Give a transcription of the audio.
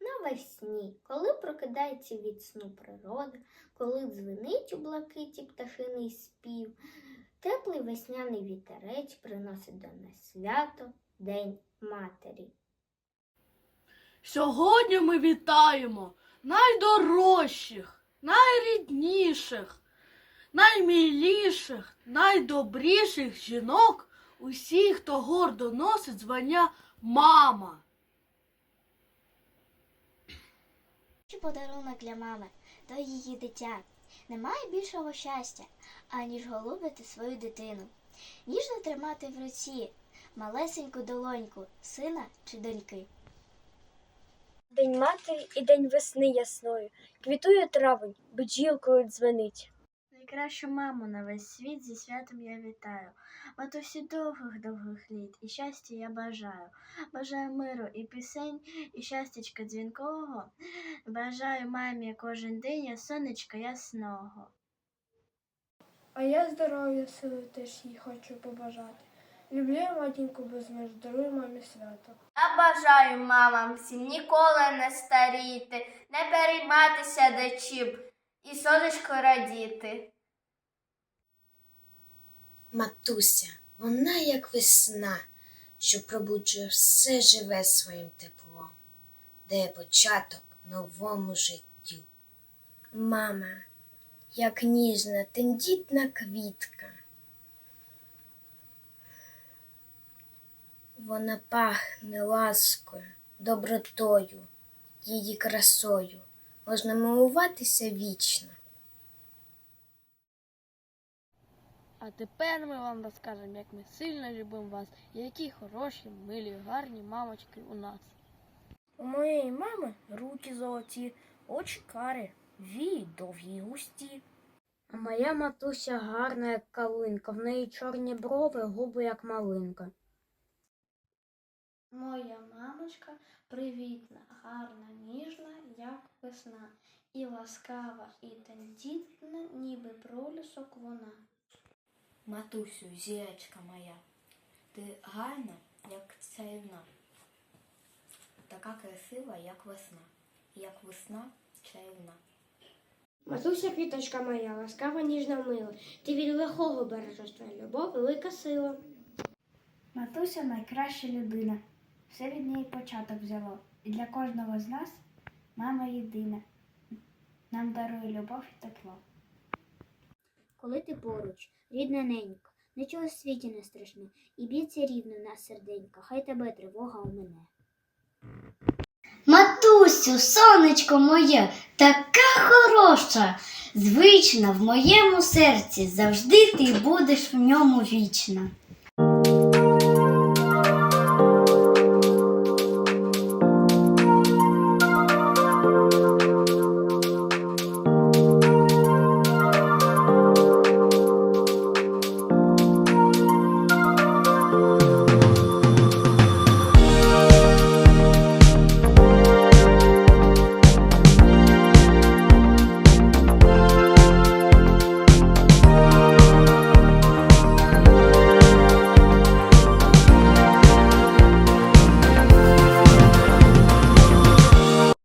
Навесні, коли прокидається від сну природа, коли дзвенить у блакиті пташиний спів, теплий весняний вітерець приносить до нас свято День Матері. Сьогодні ми вітаємо найдорожчих, найрідніших, найміліших, найдобріших жінок, усіх, хто гордо носить звання мама. Подарунок для мами до її дитя. Немає більшого щастя, аніж голубити свою дитину, ніжно тримати в руці малесеньку долоньку, сина чи доньки. День матері і день весни ясної. Квітує травень, бджілкою дзвенить. Найкращу маму на весь світ зі святом я вітаю. Матусі довгих довгих літ і щастя я бажаю. Бажаю миру і пісень, і щастячка дзвінкого. Бажаю мамі кожен день я сонечка ясного. А я здоров'я сили теж їй хочу побажати. Люблю я матінку безмеж, дарую мамі свято. Я бажаю мамам всім ніколи не старіти, не перейматися дечим і сонечко радіти. Матуся, вона як весна, що пробуджує все живе своїм теплом, дає початок новому життю. Мама, як ніжна, тендітна квітка. Вона пахне ласкою, добротою, її красою. Можна милуватися вічно. А тепер ми вам розкажемо, як ми сильно любимо вас, і які хороші, милі, гарні мамочки у нас. У моєї мами руки золоті, очі карі, вії довгі густі. А моя матуся гарна, як калинка, в неї чорні брови, губи, як малинка. Моя мамочка привітна, гарна, ніжна, як весна, і ласкава, і тендітна, ніби пролісок вона. Матусю, зірочка моя, ти гарна, як царівна, така красива, як весна, як весна чарівна. Матуся квіточка моя, ласкава ніжна мила. Ти від лихого бережеш твоя любов, велика сила. Матуся найкраща людина. Все від неї початок взяло. І для кожного з нас мама єдина. Нам дарує любов і тепло. Коли ти поруч, рідна ненька, нічого в світі не страшне, і б'ється рівно на серденька, хай тебе тривога у мене. Матусю, сонечко моє, така хороша, звична в моєму серці, завжди ти будеш в ньому вічна.